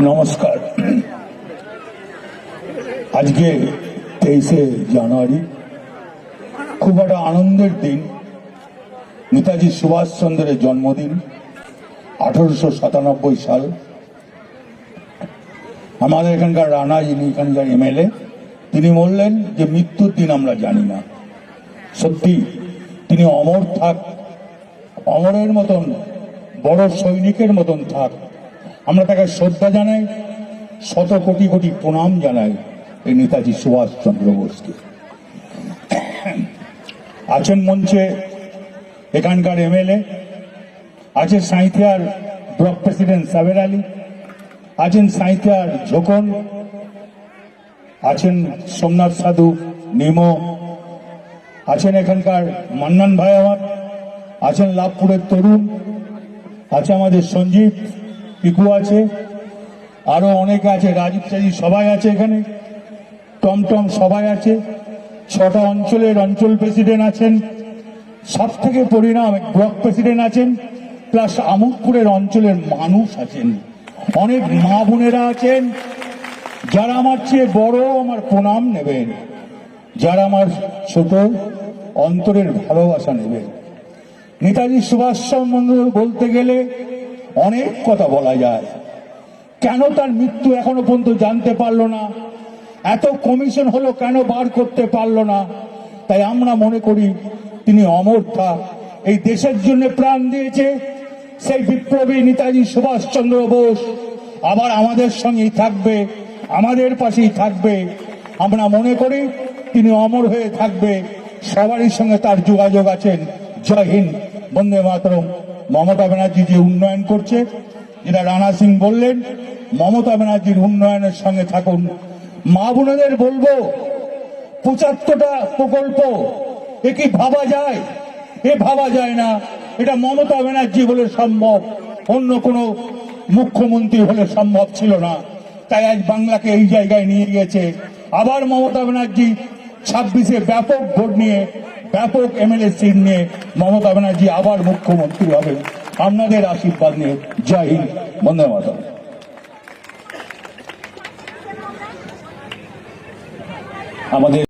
নমস্কার। আজকে তেইশে জানুয়ারি। খুব একটা আনন্দের দিন। নেতাজি সুভাষচন্দ্রের জন্মদিন, আঠারোশো সাতানব্বই সাল। আমাদের এখানকার রানা যিনি এখানকার এমএলএ। তিনি বললেন যে, মৃত্যুর দিন আমরা জানি না। সত্যি, তিনি অমর থাক। অমরের মতন, বড় সৈনিকের মতন থাক। আমরা তাকে শ্রদ্ধা জানাই, শত কোটি কোটি প্রণাম জানাই এই নেতাজি সুভাষচন্দ্র বোসকে। আছেন মঞ্চে এখানকার এমএলএ, আছে সাঁইথিয়ার ব্লক প্রেসিডেন্ট সাবের আলী, আছেন সাঁইথিয়ার ঝোকন, আছেন সোমনাথ সাধু, নিমো, আছেন এখানকার মান্নান ভাই আমার আছেন লাভপুরের তরুণ, আছে আমাদের সঞ্জীব পিকু আছে, আরও অনেকে আছে, রাজীব চাজি সবাই আছে এখানে, টমটম সবাই আছে, ছটা অঞ্চলের অঞ্চল প্রেসিডেন্ট আছেন সব থেকে পরিণাম ব্লক প্রেসিডেন্ট আছেন, প্লাস আমোদপুরের অঞ্চলের মানুষ আছেন, অনেক মা বোনেরা আছেন, যারা আমার চেয়ে বড় আমার প্রণাম নেবেন, যারা আমার ছোট অন্তরের ভালোবাসা নেবেন। নেতাজি সুভাষচন্দ্র বলতে গেলে অনেক কথা বলা যায়। কেন তার মৃত্যু এখনও পর্যন্ত জানতে পারল না? এত কমিশন হলো কেন বার করতে পারল না? তাই আমরা মনে করি তিনি অমর থাক এই দেশের জন্য প্রাণ দিয়েছে সেই বিপ্লবী নেতাজি সুভাষচন্দ্র বোস। আবার আমাদের সঙ্গেই থাকবে, আমাদের পাশেই থাকবে। আমরা মনে করি তিনি অমর হয়ে থাকবে। সবারই সঙ্গে তার যোগাযোগ আছেন। জয় হিন্দ, বন্দে মাতরম। মমতা ব্যানার্জি যে উন্নয়ন করছে, যেটা রানা সিং বললেন, মমতা ব্যানার্জির উন্নয়নের সঙ্গে থাকুন। মা বোনেদের বলব, পঁচাত্তরটা প্রকল্প, এ কি ভাবা যায়? এ ভাবা যায় না। এটা মমতা ব্যানার্জি হলে সম্ভব, অন্য কোনো মুখ্যমন্ত্রী হলে সম্ভব ছিল না। তাই আজ বাংলাকে এই জায়গায় নিয়ে গিয়েছে। আবার মমতা ব্যানার্জি ছাব্বিশে ব্যাপক ভোট নিয়ে, ব্যাপক এমএলএ সিট নিয়ে মমতা ব্যানার্জি আবার মুখ্যমন্ত্রী হবে। আপনাদের আশীর্বাদ নিয়ে জয় হিন্দ, বন্দে মাতা আমাদের